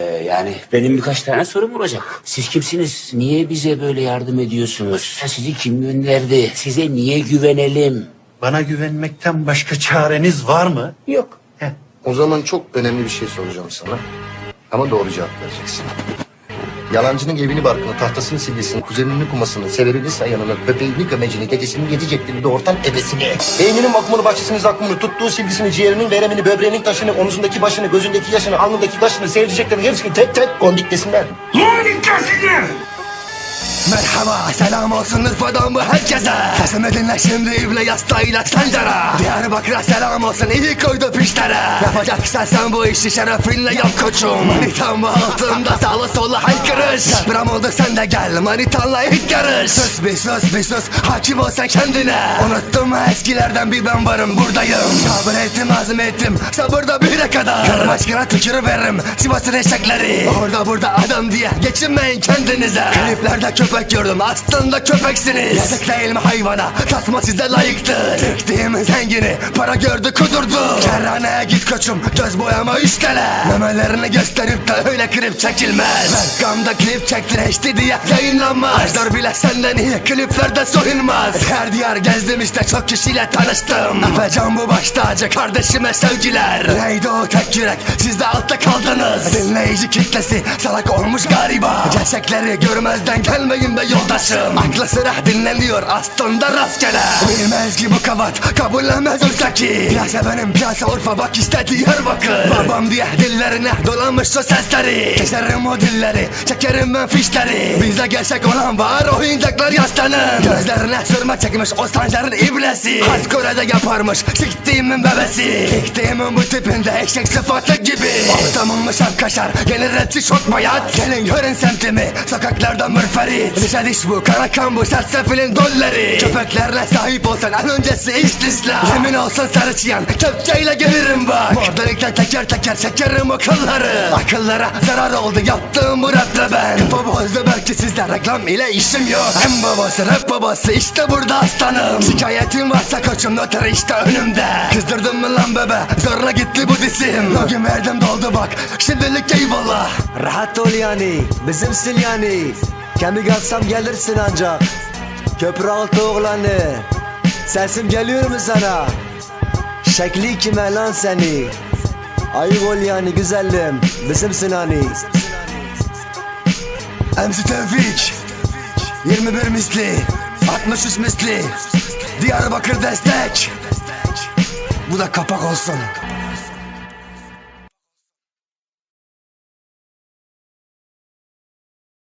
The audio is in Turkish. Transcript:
Ee, yani benim birkaç tane sorum olacak. Siz kimsiniz? Niye bize böyle yardım ediyorsunuz? Ya Sizi kim gönderdi? Size niye güvenelim? Bana güvenmekten başka çareniz var mı? Yok. Heh. O zaman çok önemli bir şey soracağım sana. Ama doğru cevap vereceksin. Yalancının evini barkını, tahtasını silgisini, kuzeninin kumasını, severini sayanını, köpeğini gömecini, dedesinin yedi ceklini, doğurtan ebesini. Beyninin bakımını, bahçesini, zakkumunu, tuttuğu silgisini, ciğerinin, veremini, böbreğinin taşını, omzundaki başını, gözündeki yaşını, alnındaki taşını, sevdiceklerini hepsini tek tek kondiklesinler. Merhaba selam olsun Urfa'dan bu herkese. Sesimi dinle şimdi ible yastığıyla sancara. Diyarbakır'a selam olsun iyi koydu pişlere. Yapacaksan sen bu işi şerefinle yap koçum. Manitam altında sağlı solu haykırış. Deprem oldu sen de gel manitanla ilk yarış. Sus bir sus bir sus hakim ol sen kendine. Unuttum eskilerden bir ben varım buradayım. Sabır ettim azim ettim sabırda bire kadar. Kırım aşkına tükürüveririm Sivas'ın eşekleri. Orada burada adam diye geçinmeyin kendinize. Kliplerde köpek gördüm aslında köpeksiniz. Yazık değil mi hayvana? Tasma size layıktır. Tıktığım zengini? Para gördü kudurdu. Kerhaneye git koçum göz boyama üç tane Memelerini gösterip de öyle klip çekilmez. Gamda klip çektir HD diye yayınlanmaz. Ajdar bile senden iyi kliplerde soyulmaz Her diyar gezdim işte çok kişiyle tanıştım. Efecan bu baş tacı kardeşime sevgiler. Neydi o tek yürek? Siz de altta kaldınız. Dinleyici kitlesi salak olmuş galiba. Gerçekleri görmezden gelmeyin be yoldaşım. Aklı sıra dinleniyor aslında rastgele. Bilmez ki bu kavat kabullenmez öteki Piyasa benim piyasa Urfa bak işte Diyarbakır. Babam diye dillerine dolanmış o sesleri. Keserim o dilleri çekerim ben fişleri. Bize gerçek olan var oyuncaklar yaslanın Gözlerine sırma çekmiş o sancarın iblesi. Hardcore'de yaparmış siktiğimin bebesi. Siktiğimin bu tipinde eşek sıfatı gibi. Ortamın şap kaşar gelir etçi çok bayat. Gelin görün semtimi sokaklarda mürferit Dişe diş bu kara kan bu sersefilin dolları. Köpeklerle sahip olsan en öncesi istisna. Yemin olsun sarı çıyan kepçeyle gelirim bak. Mordalikten teker teker çekerim o Akıllara zarar oldu yaptığım bu raple ben. Kafa bozdu belki sizde reklam ile işim yok. Hem babası rap babası işte burada aslanım. Şikayetin varsa koçum noter işte önümde. Kızdırdın mı lan bebe? Zorla gitti bu disim. O gün verdim doldu bak. Şimdilik eyvallah. Rahat ol yani bizimsin yani Kendi kalsam gelirsin ancak Köprü altı oğlanı. Sesim geliyor mu sana? Şekli kime lan seni? Ayık ol yani güzelim Bizimsin hani MC Tevfik. 21 misli. 63 misli. Diyarbakır destek. Bu da kapak olsun